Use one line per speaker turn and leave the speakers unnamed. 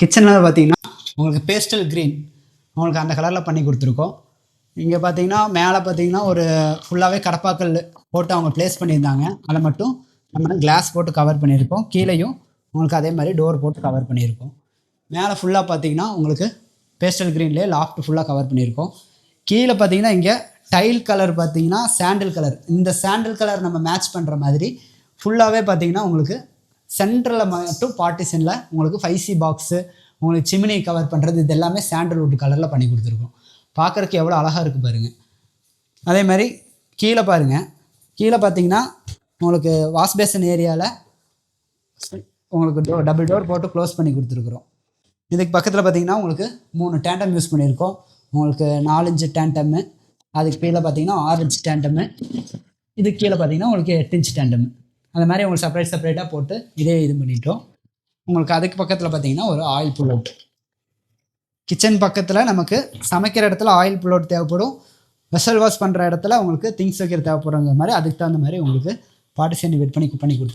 கிச்சனில் பார்த்தீங்கன்னா உங்களுக்கு பேஸ்டல் க்ரீன் உங்களுக்கு அந்த கலரில் பண்ணி கொடுத்துருக்கோம். இங்கே பார்த்தீங்கன்னா மேலே பார்த்தீங்கன்னா ஒரு ஃபுல்லாகவே கடப்பாக்கல் போட்டு அவங்க ப்ளேஸ் பண்ணியிருந்தாங்க. அதை மட்டும் நம்ம கிளாஸ் போட்டு கவர் பண்ணியிருக்கோம். கீழேயும் உங்களுக்கு அதே மாதிரி டோர் போட்டு கவர் பண்ணியிருக்கோம். மேலே ஃபுல்லாக பார்த்தீங்கன்னா உங்களுக்கு பேஸ்டல் க்ரீன்லேயே லாஃப்ட் ஃபுல்லாக கவர் பண்ணியிருக்கோம். கீழே பார்த்தீங்கன்னா இங்கே டைல் கலர் பார்த்தீங்கன்னா சாண்டில் கலர் இந்த சாண்டில் கலர் நம்ம மேட்ச் பண்ணுற மாதிரி ஃபுல்லாகவே பார்த்தீங்கன்னா உங்களுக்கு சென்ட்ரலில் மட்டும் பார்ட்டிஷனில் உங்களுக்கு ஃபைசி சி பாக்ஸு உங்களுக்கு சிமினி கவர் பண்ணுறது இது எல்லாமே சாண்டல்வுட் கலரில் பண்ணி கொடுத்துருக்கோம். பார்க்குறக்கு எவ்வளோ அழகாக இருக்குது பாருங்கள் அதே மாதிரி கீழே பாருங்கள் கீழே பார்த்தீங்கன்னா உங்களுக்கு வாஷ் பேசன் ஏரியாவில் உங்களுக்கு டோ டபுள் டோர் போட்டு க்ளோஸ் பண்ணி கொடுத்துருக்குறோம். இதுக்கு பக்கத்தில் பார்த்தீங்கன்னா உங்களுக்கு மூணு டேண்டம் யூஸ் பண்ணியிருக்கோம். உங்களுக்கு நாலஞ்சு டேண்டம்மு அதுக்கு கீழே பார்த்தீங்கன்னா ஆரஞ்சு டேண்டம்மு இதுக்கு கீழே பார்த்தீங்கன்னா உங்களுக்கு எட்டு இன்ச் டேண்டம்மு அந்த மாதிரி உங்களுக்கு செப்பரேட் செப்பரேட்டாக போட்டு இதே இது பண்ணிட்டோம். உங்களுக்கு அதுக்கு பக்கத்தில் பார்த்தீங்கன்னா ஒரு ஆயில் புல் அவுட் கிச்சன் பக்கத்தில் நமக்கு சமைக்கிற இடத்துல ஆயில் புல் அவுட் தேவைப்படும். வெசல் வாஷ் பண்ணுற இடத்துல உங்களுக்கு திங்ஸ் வைக்கிற தேவைப்படுற மாதிரி அதுக்கு தகுந்த மாதிரி உங்களுக்கு பார்ட்டிஷன் வெயிட் பண்ணி பண்ணி கொடுத்து